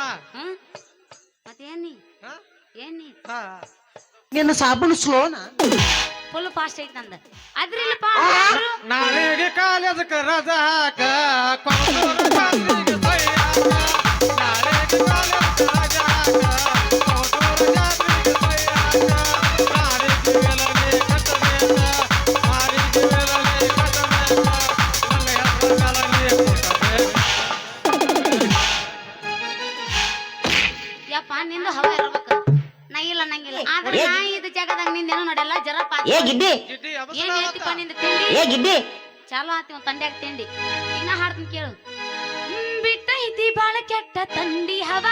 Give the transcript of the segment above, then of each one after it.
Joke ಬರಲ್ಲ ಹ? ಮತ್ತೇನಿ ಹಾ? ಏನಿ ನಿನ್ನ ಸಾಬೂನು ಸ್ಲೋನ ಫುಲ್ ಫಾಸ್ಟ್ ಐತಿ ನಂದ. ಅದ್ರಿಲ್ಲಪ್ಪ ನಾಳೆಗೆ ಕಾಲೇಜಕ್ಕೆ ರಜಾ ಹಾಕ? ಸಯ್ಯಾಕ. ನಾಳೆಗೆ ಕಾಲೇಜಕ್ಕೆ ರಜಾ ಹಾಕ? ಚಾಲು ಆತಿ ಒಂದ್ ತಂಡ್ಯಾಗ ತಿಂಡಿ. ಇನ್ನ ಹಾಡ್ತೀನಿ ಕೇಳು. ಬಿಟ್ಟ ಇದಿ ಬಾಳ ಕೆಟ್ಟ ತಂಡಿ ಹವ.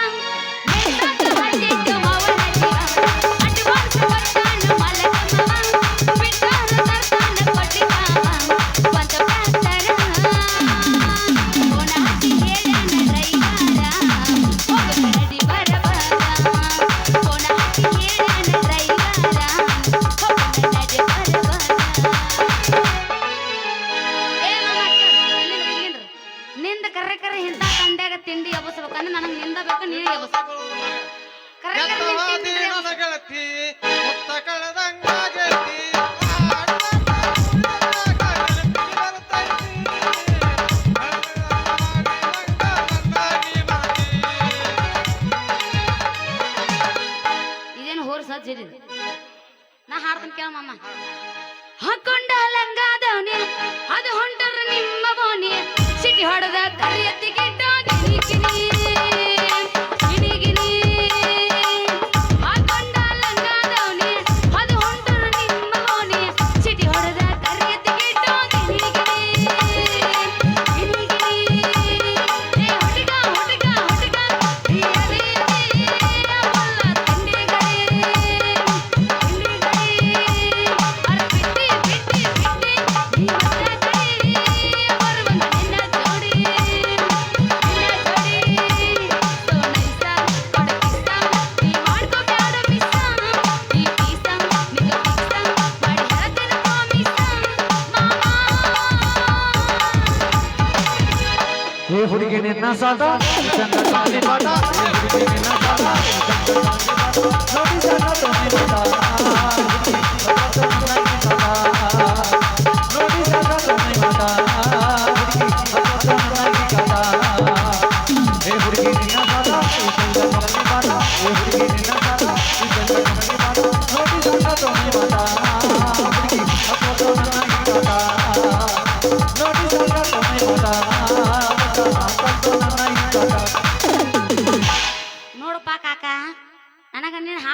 हाँ, हक ಹುಡುಗಿ ನಿನ್ನ ಸಾದ ಚಂದ ಕಾಲಿ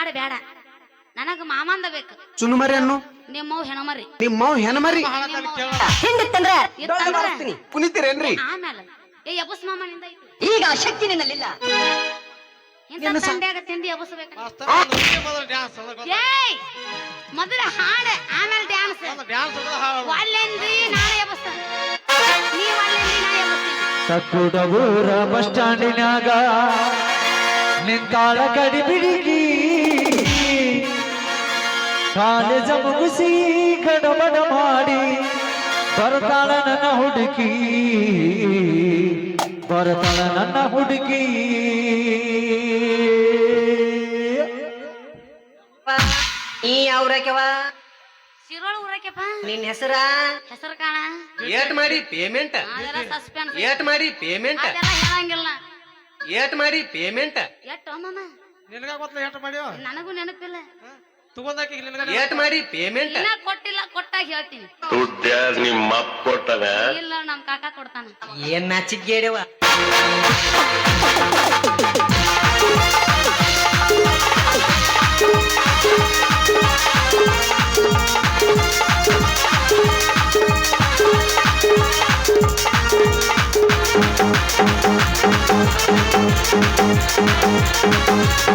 ನನಗ ಬೇಡ. ನನಗ ಮಾಮಂದ ಬೇಕು. ಚುನುಮರಿ ಅನ್ನು ನಿಮ್ಮವ್ ಹೆಣಮರಿ? ನಿಮ್ಮವ್ ಹೆಣಮರಿ. ಕುಣಿತೀರೇನ್ರಿ ಆಮೇಲೆ. ಏ ಎಬಸ್ ಮಾಮನಿಂದ ಈಗ ಆ ಶಕ್ತಿ ನಿನ್ನಲ್ಲಿಲ್ಲ. ಇಂಥ ತಂಡ್ಯಾಗ ತಿಂಡಿ ಎಬಸ್ಬೇಕ ಡ್ಯಾನ್ಸ್ ಏಯ್! ಮೊದಲ ಹಾಡ ಆಮೇಲೆ ಡ್ಯಾನ್ಸ್ ನಾಳೆ ಎಬಸ್ತಾನೆ ನೀವ್ ಸಕ್ಕುಡಬೂರ ಬಸ್ ಸ್ಟ್ಯಾಂಡಿನಾಗ ನಿಂತಾಳ ಕಡಿ ಬಿಡಿಗಿ ಕಾಲೇಜ ಮುಗಿಸಿ ಗಡಬಡ ಮಾಡಿ ಬರ್ತಾಳ ನನ್ನ ಹುಡುಗಿ ಬರ್ತಾಳ ನನ್ನ ಹುಡುಗಿ ಈ ಅವ್ರಕ್ಯವ ಶಿರೋಳ ಊರಕ್ಕೆಪ್ಪ ನಿನ್ ಹೆಸರ? ಹೆಸರು ಕಾಣ ಏಟ್ ಮಾಡಿ ಪೇಮೆಂಟ್ ಅದೆಲ್ಲ ಸಸ್ಪೆನ್ಸ್ ಏಟ್ ಮಾಡಿ ಪೇಮೆಂಟ್ ಅದೆಲ್ಲ ಹೇಳಂಗಿಲ್ಲ. ಏಟ್ ಮಾಡಿ ಪೇಮೆಂಟ್ ಎಟ್ಟು ಮಾಮ ನಿನಗ ಗೊತ್ತಲ್ಲ ಮಾಡ್ಯೋ? ನನಗೂ ನೆನಪಿಲ್ಲ. ತಗೊಂಡಾಕಿ ಏಟ್ ಮಾಡಿ ಪೇಮೆಂಟ್ ಇನ್ನ ಕೊಟ್ಟಿಲ್ಲ ಕೊಟ್ಟಾಗ ಹೇಳ್ತೀನಿ. ನಿಮ್ಮ ಅಪ್ಪ ಕೊಟ್ಟನ ಇಲ್ಲ ನಮ್ ಕಾಕ ಕೊಡ್ತಾನ. ಏನ್ ನಾಚಿಗೇಡವ ಸಕ್ಕುಡಬೂರ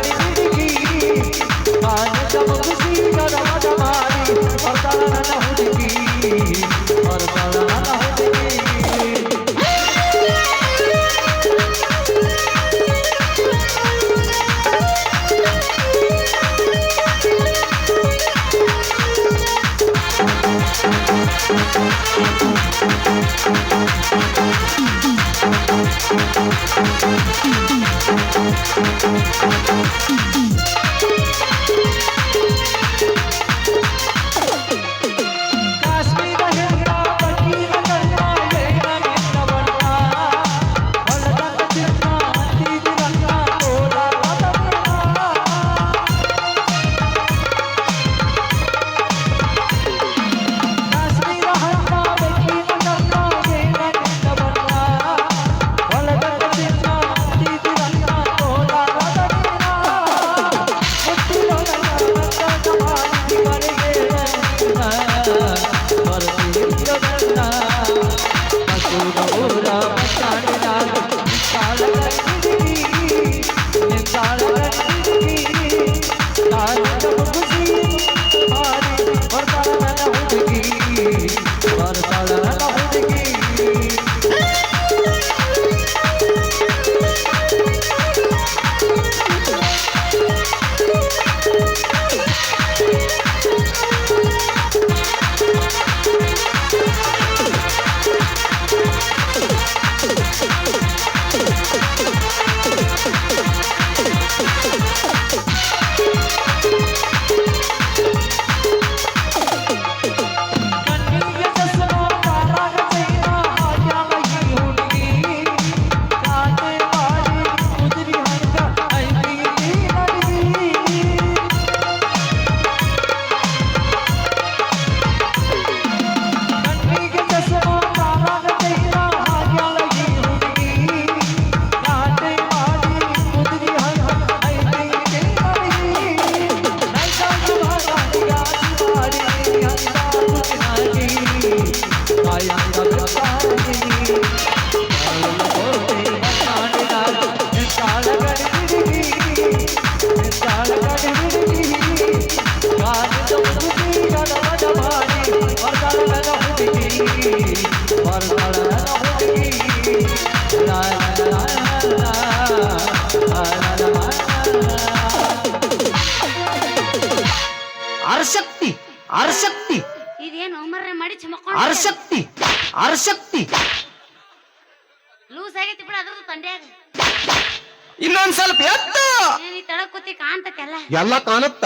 ಕಾಣ್ತೈತೆಲ್ಲ? ಎಲ್ಲ ಕಾಣತ್ತ.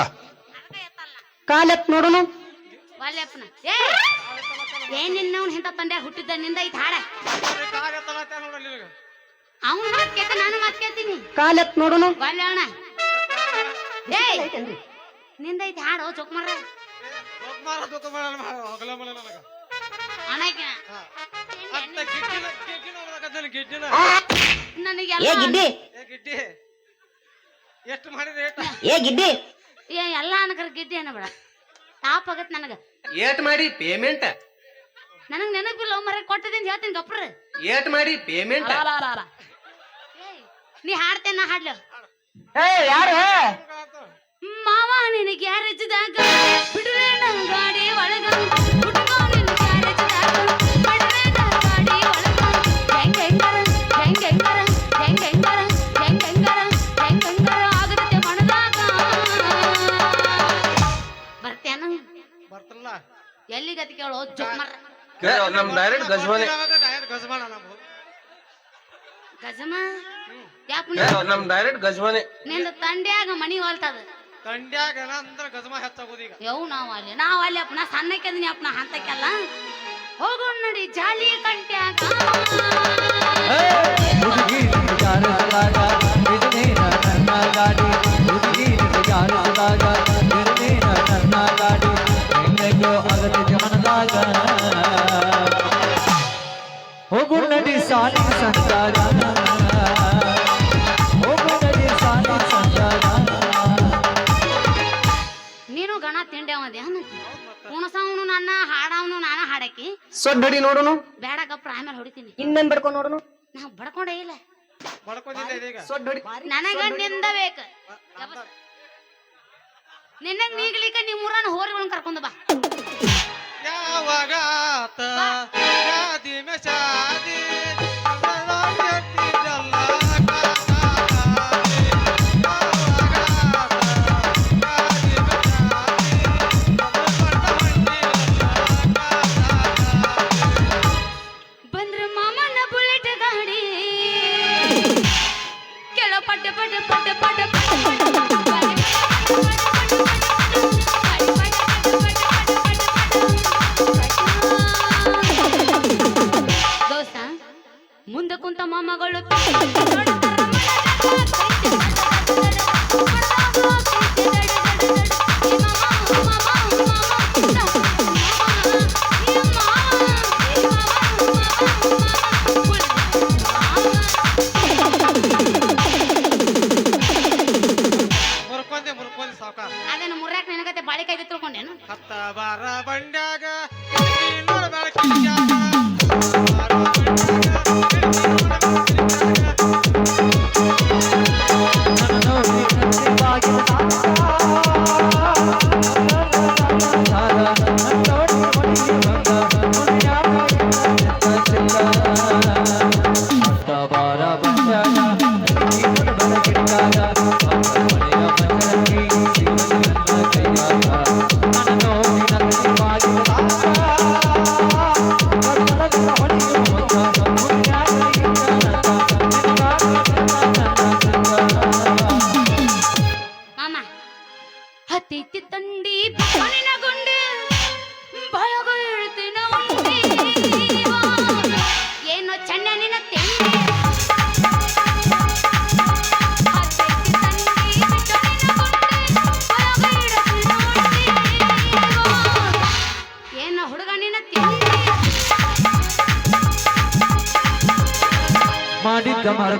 ಕಾಲತ್ ನೋಡೋಣ ವಾಲ್ಯಪ್ಪನ ಹುಟ್ಟಿದ್ದ ನಿಂದ ಐತ್ ಹಾಡ ಅವ್ನ ಮಾತ್ ಕೇಳ್ತ ನಾನು ಮಾತ್ ಕೇಳ್ತೀನಿ. ಕಾಲೆತ್ ಏಯ್ನಿಂದ ಐತಿ ಹಾಡು ನನಗೆ ಎಷ್ಟು ನಿನಗೆ ಏಟ ಏ ಗಿಡ್ಡಿ. ಏ ಎಲ್ಲ ಅನ್ಕರ್ ಗಿಡ್ಡಿ ಏನ ಬಿಡ. ತಾಪ್ ಆಗತ್ ನನಗ. ಏಟ್ ಮಾಡಿ ಪೇಮೆಂಟ್ ನನಗ್ ನೆನಪಿಲ್ಲ ಮರ ಕೊಟ್ಟದಿಂದ ಹೇಳ್ತೀನಿ ಗಪ್ರ ಏಟ್ ಮಾಡಿ ಪೇಮೆಂಟ್ ನೀ ಹಾಡ್ತೇನ ನಾ ಹಾಡ್ಲ. ಏ ಯಾರು? ಮಾವ ನಿನ ಗ್ಯಾರೇಜ್ದಾಗ ಎಲ್ಲಿಗತಿ ಕೇಳೋ ಚುಮ್ಮರ ನಮ್ ಡೈರೆಕ್ಟ್ ಗಜವಾನೆ ಗಜಮಾನ. ನಾವು ಗಜಮ? ಯಾಕ ನಮ್ ಡೈರೆಕ್ಟ್ ಗಜವಾನೆ ನಿಂದ ತಂಡ್ಯಾಗ ಮನಿ ಹೊಲ್ತದ. ತಂಡ್ಯಾಗ ಅಂದ್ರೆ ಗಜಮ ಹೆಚ್ಚಾಗೋದು ಈಗ. ಯವ್ ನಾವ್ ಅಲ್ಲಿ ನಾವ್ ಅಲ್ಲಿ ಅಪ್ಪ ನಾ ಸಣ್ಣಕ್ಕೆದನಿ ಅಪ್ಪ ನಾ ಹಂತಕ್ಕೆಲ್ಲ. ಹೋಗೋಣ ನಡಿ ಜಾಲಿ ಕಂಟ್ಯಾಗ ಸೊಡ್ಡಡಿ ನೋಡುನು. ಬೇಡಗಪ್ಪ ಆಮೇಲೆ ಹೊಡಿತೀನಿ. ಇನ್ನೇನ್ ಬಡ್ಕೊಂಡ್ ನೋಡುನು? ನಾ ಬಡ್ಕೊಂಡೇ ಇಲ್ಲ. ಸೊಡ್ಡಡಿ ನನಗ ನಿಂದ ಬೇಕ. ನಿನ್ನಗ್ ನೀಗ್ಲಿಕ್ಕ ನಿಮ್ ಊರನ್ನ ಹೋರಿಗಳನ್ನ ಕರ್ಕೊಂಡ್ ಬಾ. ಯಾವಾಗ ಮುಂದ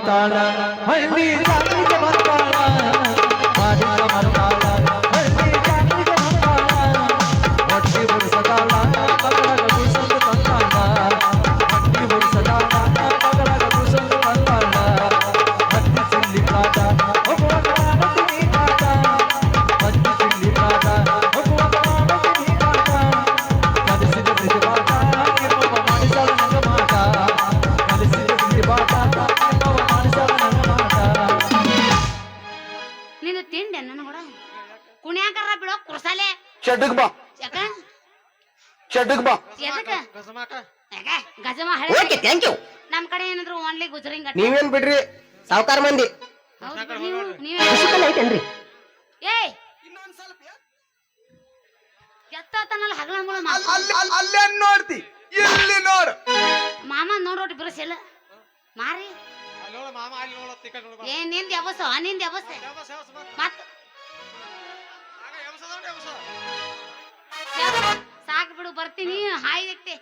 তালা হলদি ಚಡ್ಡಕ್ ಬಾ. ಯಾಕ? ಬಾ. ಎದಕ್ಕ? ಗಜಮಾಕ ಯಾಕ? ಗಜಮ ಹಳೆ ಓಕೆ ಥ್ಯಾಂಕ್ ಯು ನಮ್ ಕಡೆ ಏನಾದ್ರು ಓನ್ಲಿ ಗುಜರಿಂಗ್ ನೀವೇನ್ ಬಿಡ್ರಿ? ಸಾವುಕಾರ ಮಂದಿ. ನೀವು ನೀವೇ ಫಿಸಿಕಲ್ ಐತೇನ್ರಿ ಏಯ್! ಎತ್ತಾತನಲ್ಲ ಹಗಲ ಮುಳ ಅಲ್ಲೇ ನೋಡ್ತಿ? ಇಲ್ಲಿ ನೋಡು? ಮಾಮ ನೋಡೋಟಿ ಬಿರುಸಿಲ್ಲ ಮಾರಿ. ಅಲ್ಲಿ ನೋಡು ಮಾಮ ಅಲ್ಲಿ ನೋಡು ತಿಕ್ಕ ನೋಡು ಏನ್ನಿಂದ ಯಾವಸ? ನಿಂದ ಯಾವಸ? ಮತ್ ಬರ್ತೀನಿ ಹಾಯ್ ವ್ಯಕ್ತಿ.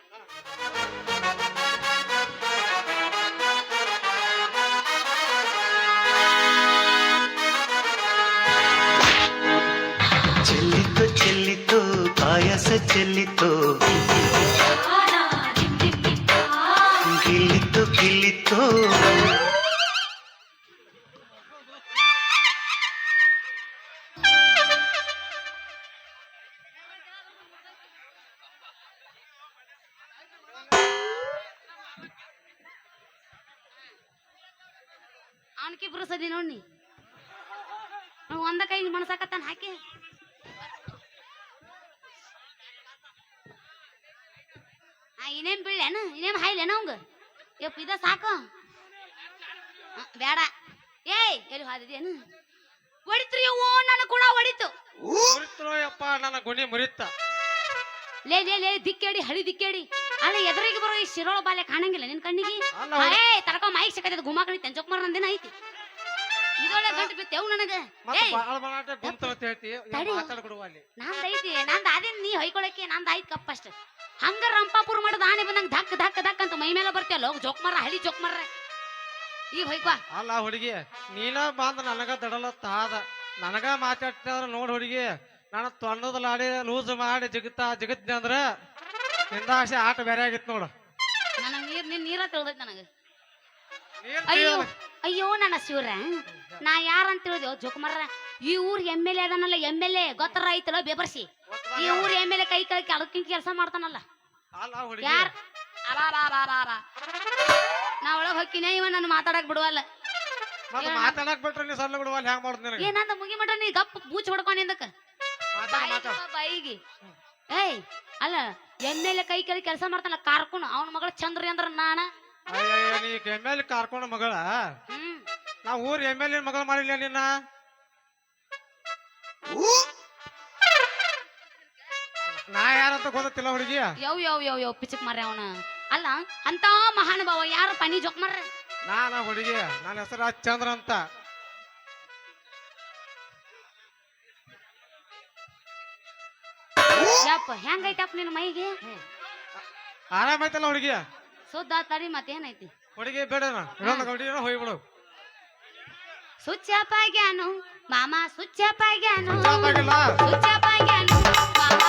ಚೆಲ್ಲಿತು ಚೆಲ್ಲಿತು ಪಾಯಸ ಚೆಲ್ಲಿತು. ಗಿಲ್ಲಿತು ಗಿಲ್ಲಿತು. ಅವನಕಿ ಬಿರುಸದಿ ನೋಡಿ ನಾವು ಒಂದ ಕೈ ಮಣಸಾಕತ್ತಾನ ಹಾಕಿ. ಆ ಇನ್ನೇಮ್ ಬೀಳೇನ ಇನ್ನೇಮ್ ಹಾಯ್ಲೇನ ಅವಂಗ? ಯಪ್ಪ ಇದ ಸಾಕು. ಬೇಡ ಏಯ್ ಎಲ್ಲಿ ಹಾದಿದೇನು ಹೊಡಿತ್ರಿ ಓ ನನ್ನ ಗುಣ ಹೊಡಿತು. ಮುರಿತ್ರೋ ಯಪ್ಪ ನನ್ನ ಗುಣಿ ಲೇ ಲೇ ಲೇ ದಿಕ್ಕೇಡಿ ಹಳಿ ದಿಕ್ಕೇಡಿ. ಅಲ್ಲ ಎದುರಿಗೆ ಬರೋ ಈ ಶಿರೋಳ ಬಾಲ್ಯ ಕಾಣಂಗಿಲ್ಲ. ನಿನ್ ಕಣ್ಣಿಗೆ? ಅಲ್ಲ, ತರಕ ಏ ತಡ್ಕೊ ಮೈಕ್ ಸಿಕ್ಕದ ಗುಮಾಕಣಿ ತೆಂಜೋಕ್ ಮರ ನಂದಿನ ಐತಿ. ಇದೊಳ್ಳೆ ಗಂಟು ಬಿತ್ತೇವ್ ನನಗ. ಮತ್ತೆ ಏಯ್! ಬಾಳ ಅಂತ ಹೇಳ್ತಿ. ತಡಿ. ಮಾತಾಡ್ಬಿಡುವ ಅಲ್ಲಿ. ನಂದ್ ಐತಿ ನಂದ್ ಅದೇನ್ ನೀ ಹೊಯ್ಕೊಳಕ್ಕೆ ನಂದ ಐತಿ ಕಪ್ಪ ಅಷ್ಟ. ಹಂಗ ರಂಪಾಪುರ ಮಾಡದ ಆನೆ ಬಂದಂಗ ಧಕ್ ಧಕ್ ಧಕ್ ಅಂತ ಮೈ ಮೇಲೆ ಬರ್ತೀಯಲ್ಲ ಹೋಗ್ ಜೋಕ್ ಮರ ಹಳಿ ಜೋಕ್ ಮರ ಈಗ ಹೊಯ್ಕೋ ಅಲ್ಲ ಹುಡುಗಿ ನೀನ ಬಂದ ನನಗ ದಡಲ ತಾದ ನನಗ ಮಾತಾಡ್ತಿದ್ರ ನೋಡ್ ಹುಡುಗಿ. ನಾನು ತೊಂಡದ ಲಾಡಿ ಲೂಸ್ ಮಾಡಿ ಜಿಗುತ್ತಾ ಜಿಗತ್ನಿ ಅಂದ್ರ ನಿಂದಾಸೆ ಆಟ ಬೇರೆ ಆಗಿತ್ತು ನೋಡು. ನನಗೆ ನೀರ್ ನಿನ್ ನೀರ ತಿಳಿದೈತಿ ನನಗೆ. ಅಯ್ಯೋ ಅಯ್ಯೋ ನನ್ನ ಶಿವ್ರ. ನಾ ಯಾರಂತ ತಿಳಿದ್ಯೋ ಜೋಕ್ ಮರ್ರ ಈ ಊರ್ ಎಂ ಎಲ್ ಎ ಅದನ್ನಲ್ಲ ಎಂ ಎಲ್ ಎ. ಗೊತ್ತರ ಐತಲ್ಲ ಬೇಬರ್ಸಿ. ಈ ಊರ್ ಎಂ ಎಲ್ ಎ ಕೈ ಕೈ ಅದಕ್ಕಿಂತ ಕೆಲಸ ಮಾಡ್ತಾನಲ್ಲ. ಯಾರ ಹುಡುಗಿ. ಯಾರ್? ಅಬಾಬಾಬಾಬಾಬ. ನಾ ಒಳಗ್ ಹೊಕ್ಕಿನೇ ಇವ ನನ್ನ ಮಾತಾಡಕ್ ಬಿಡುವಲ್ಲ. ಮಾತಾಡಕ್ ಬಿಟ್ರೆ ನೀ ಸಣ್ಣ ಬಿಡುವಲ್ಲ ಹೆಂಗ್ ಮಾಡುದು ನಿನಗೆ? ಏನಂತ ಮುಗಿ ಮಟ ನೀ ಗಪ್ ಬೂಚ್ ಮಾತಾಡ ಬಾ ಬಾಯಿಗೆ ಏಯ್ ಅಲ್ಲ ಎಂ ಎಲ್ ಎ ಕೈ ಕೆಳಗೆ ಕೆಲಸ ಮಾಡ್ತಾನ ಕಾರ್ಕೊಂಡು ಅವನ ಮಗಳ ಚಂದ್ರಿ ಅಂದ್ರ ನಾನ. ಅಯ್ಯಯ್ಯ ನೀ ಎಂ ಎಲ್ ಕಾರ್ಕೊಂಡ ಮಗಳ? ಹ್ಮ್. ನಾ ಊರ್ ಎಂ ಎಲ್ ಮಗಳ ಮಾಡಿಲ್ಲ ನಿನ್ನ? ನಾ ಯಾರಂತ ಗೊತ್ತಿಲ್ಲ ಹುಡುಗಿ? ಯವ್ ಯವ್ ಯವ್ ಯವ್ ಪಿಚಕ್ ಮಾರ್ರೆ ಅವನ. ಅಲ್ಲ ಅಂತ ಮಹಾನುಭಾವ ಯಾರು ಪನಿ ಜೋಕ್ ಮಾರ್ರೆ? ನಾನ ಹುಡುಗಿ ನನ್ನ ಹೆಸರು ಚಂದ್ರ ಅಂತ. ಯಪ್ಪ ಹೆಂಗೈತಪ್ಪ ನಿನ್ನ ಮೈಗೆ? ಆರಾಮೈತಲ್ಲ ಹುಡುಗಿ? ಸುದ್ದ ತಡಿ ಮತ್ತೇನೈತಿ ಹುಡುಗಿ ಬೇಡ ಹುಡುಗಿನ ಹೋಗ್ಬಿಡು ಸುಚ್ಚಪಾಗ್ಯಾನು ಮಾಮ ಸುಚ್ಚಪಾಗ್ಯಾನು ಚಾಪಾಗಿಲ್ಲ ಸುಚ್ಚಪಾಗ್ಯಾನು ಮಾಮ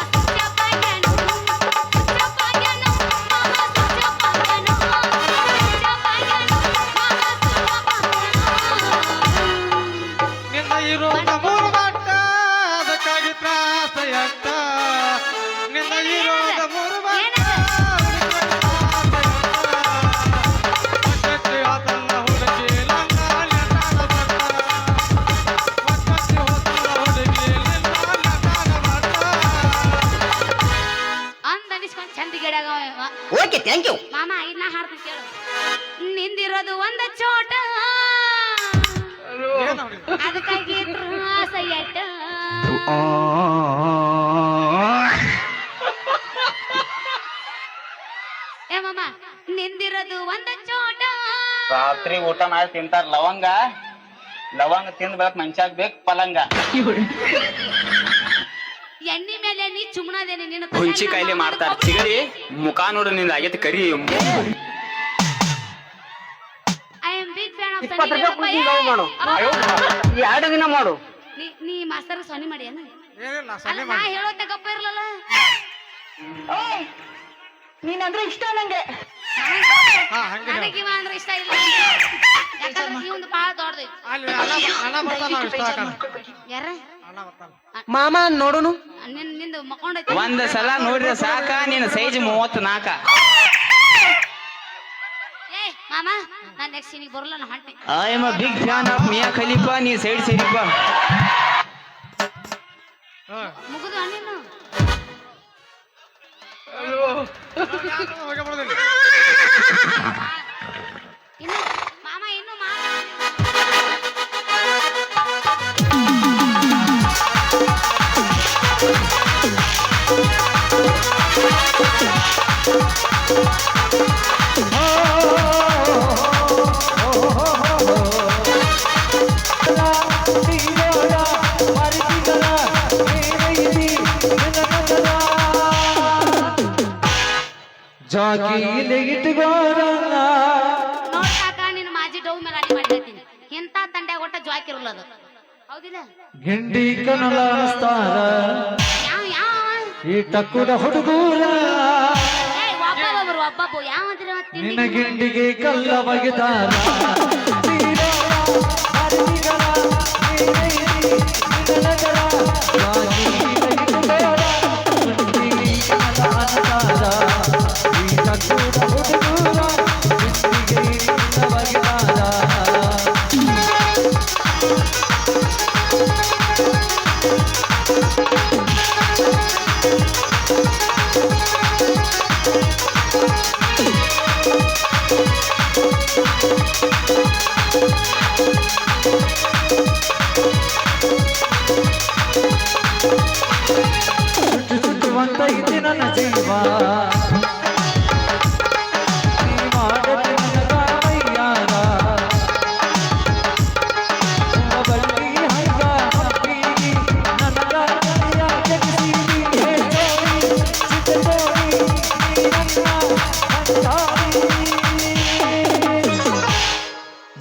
ರಾತ್ರಿ ಊಟ ಮಾಡಿ ತಿಂತಾರ. ಲವಂಗ ಲವಂಗ ತಿಂದ್ ಬೆಳಕ್ ಮನ್ಷಾಗ್ ಬೇಕು ಪಲಂಗ. ಎಣ್ಣಿ ಮೇಲೆ ನೀ ಚುಮ್ನಾದೇನೆ ನಿನ್ನ ಹುಂಚಿ ಕಾಯಿಲೆ ಮಾಡ್ತಾರ. ಸಿಗರಿ ಮುಖ ನೋಡು ನಿಂದ ಆಗೈತಿ ಕರಿ. I am big fan of ಇಪ್ಪತ್ತು ರೂಪಾಯಿ ಕುಂತಿ ಲವ್ ಮಾಡು. ಎರಡು ದಿನ ಮಾಡು. ನೀ ನೀ ಮಾಸ್ತರ್ ಸೊನ್ನಿ ಮಾಡಿ ಅಲ್ಲ ನಾ ಹೇಳೋ ತಗಪ್ಪ ಇರ್ಲಲ್ಲ. ನೀನಂದ್ರೆ ಇಷ್ಟ ನಂಗೆ. ಹಾ ಹಂಗೆ ನನಗೆ ಇವ ಅಂದ್ರೆ ಇಷ್ಟ ಇಲ್ಲ. ಯಾಕಂದ್ರೆ ಈ ಒಂದು ಬಾಳ ದೊಡ್ಡದೈತಿ ಅಲ್ಲಿ ಅಣ್ಣ ಅಣ್ಣ ಬರ್ತಾನ ಇಷ್ಟ ಹಾಕೋಣ ಯಾರ? ಅಣ್ಣ ಬರ್ತಾನ. ಮಾಮ ನೋಡುನು? ನಿನ್ ನಿಂದು ಮಕ್ಕೊಂಡೈತಿ ಒಂದ್ ಸಲ ನೋಡಿದ್ರ ಸಾಕ ನಿನ್ನ ಸೈಜ್ ಮೂವತ್ ನಾಕ ಏ ಮಾಮ ನಾನ್ ನೆಕ್ಸ್ಟ್ ಸೀನಿಗೆ ಬರಲ್ಲ ನಾ ಹೊಂಟಿ I am big fan of Mia Khalifa ನೀ ಸೈಡ್ ಸೇರಿಪ್ಪ ಅದು ಹೌದಿಲ್ಲ ಗಿಂಡಿ ಕನಲ ಅನಸ್ತಾರ ಯಾವ ಯಾವ ಈ ಟಕ್ಕುದ ಹುಡುಗೂರ ಏ ಒಬ್ಬೊಬ್ಬರು ಒಬ್ಬೊಬ್ಬ ಯಾವ ಅಂತೀರ ಮತ್ತ್? ನಿನ್ನ ಗಿಂಡಿಗೆ ಕಲ್ಲ ಬಗೆದಾರ ತೀರೋಳ,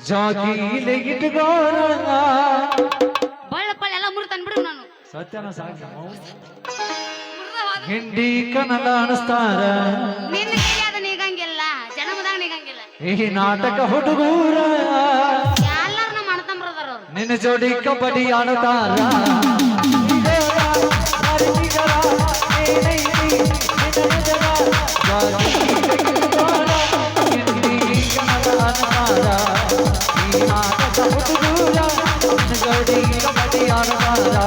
ಜಾಗಿಲೆ ಇಟ್ಕೋರಲ್ಲ ಬಳ್ಳ ಬಳ್ಳ ಎಲ್ಲ ಮುರಿದು ತಂದ್ಬಿಡು ನಾನು ಸತ್ಯನ ಸಾಕ್ಷ ಮುರ್ದ ಹೋದ. ಹಿಂಡಿ ಕನ್ನಡ ಅನಿಸ್ತಾರ ನಿನ್ನ ಕೈಯಾದ ನೀಗಂಗಿಲ್ಲ ಜನ್ಮದಾಗ ನೀಗಂಗಿಲ್ಲ ಈ ನಾಟಕ ಹುಡುಗೂರ ಎಲ್ಲಾರು ನಮ್ಮ ಅಣ್ಣತಂಬ್ರದಾರ ಅವ್ರು ನಿನ್ನ ಜೋಡಿ ಕಬಡ್ಡಿ ಆಡತಾರ ಇದೇರ, ಹರಿದಿಗರ, ಏನೈತಿ, ನಿನ್ನ ನಜರ, ಜಾಗಿ ತೆಗೆದುಕೋರ, ಹಿಂಡಿ ಕನ್ನಡ ಅನಿಸ್ತಾರ. ஆனந்த முதுகுரா நடுடி படி ஆனந்தா